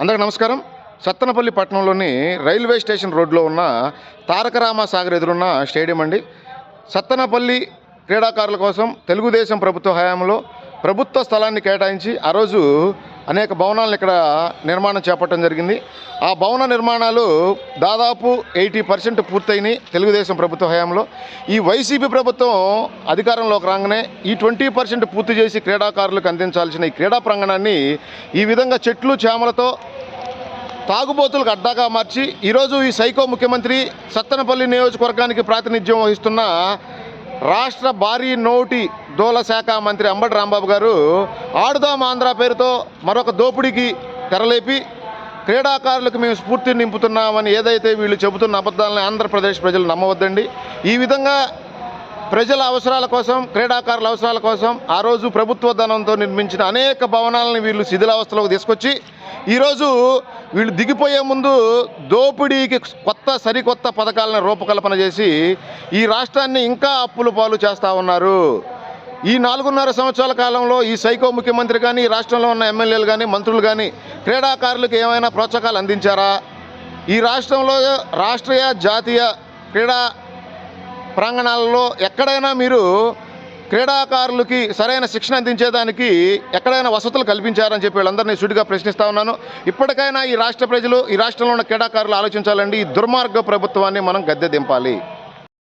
అందరికి నమస్కారం. సత్తనపల్లి పట్టణంలోని రైల్వే స్టేషన్ రోడ్లో ఉన్న తారక రామ సాగర్ ఎదురున్న స్టేడియం అండి. సత్తనపల్లి క్రీడాకారుల కోసం తెలుగుదేశం ప్రభుత్వ హయాంలో ప్రభుత్వ స్థలాన్ని కేటాయించి ఆ రోజు అనేక భవనాలను ఇక్కడ నిర్మాణం చేపట్టడం జరిగింది. ఆ భవన నిర్మాణాలు దాదాపు ఎయిటీ పర్సెంట్ పూర్తయినాయి తెలుగుదేశం ప్రభుత్వ హయాంలో. ఈ వైసీపీ ప్రభుత్వం అధికారంలోకి రాగానే ఈ ట్వంటీ పర్సెంట్ పూర్తి చేసి క్రీడాకారులకు అందించాల్సిన ఈ క్రీడా ప్రాంగణాన్ని ఈ విధంగా చెట్లు చేమలతో తాగుబోతులకు అడ్డాగా మార్చి ఈరోజు ఈ సైకో ముఖ్యమంత్రి సత్తనపల్లి నియోజకవర్గానికి ప్రాతినిధ్యం వహిస్తున్న రాష్ట్ర భారీ నోటి దోల శాఖ మంత్రి అంబటి రాంబాబు గారు ఆడుదాం ఆంధ్ర పేరుతో మరొక దోపిడీకి తెరలేపి క్రీడాకారులకు మేము స్ఫూర్తిని నింపుతున్నామని ఏదైతే వీళ్ళు చెబుతున్న అబద్ధాలని ఆంధ్రప్రదేశ్ ప్రజలు నమ్మవద్దండి. ఈ విధంగా ప్రజల అవసరాల కోసం క్రీడాకారుల అవసరాల కోసం ఆ రోజు ప్రభుత్వ ధనంతో నిర్మించిన అనేక భవనాలను వీళ్ళు శిథిలావస్థలోకి తీసుకొచ్చి ఈరోజు వీళ్ళు దిగిపోయే ముందు దోపిడీకి కొత్త సరికొత్త పథకాలను రూపకల్పన చేసి ఈ రాష్ట్రాన్ని ఇంకా అప్పుల పాలు చేస్తూ ఉన్నారు. ఈ నాలుగున్నర సంవత్సరాల కాలంలో ఈ సైకో ముఖ్యమంత్రి కానీ ఈ రాష్ట్రంలో ఉన్న ఎమ్మెల్యేలు కానీ మంత్రులు కానీ క్రీడాకారులకు ఏమైనా ప్రోత్సాహాలు అందించారా? ఈ రాష్ట్రంలో రాష్ట్రీయ జాతీయ క్రీడా ప్రాంగణాలలో ఎక్కడైనా మీరు క్రీడాకారులకి సరైన శిక్షణ అందించేదానికి ఎక్కడైనా వసతులు కల్పించారని చెప్పి వీళ్ళందరినీ సుడిగా ప్రశ్నిస్తా ఉన్నాను. ఇప్పటికైనా ఈ రాష్ట్ర ప్రజలు ఈ రాష్ట్రంలో ఉన్న క్రీడాకారులు ఆలోచించాలండి. ఈ దుర్మార్గ ప్రభుత్వాన్ని మనం గద్దె దింపాలి.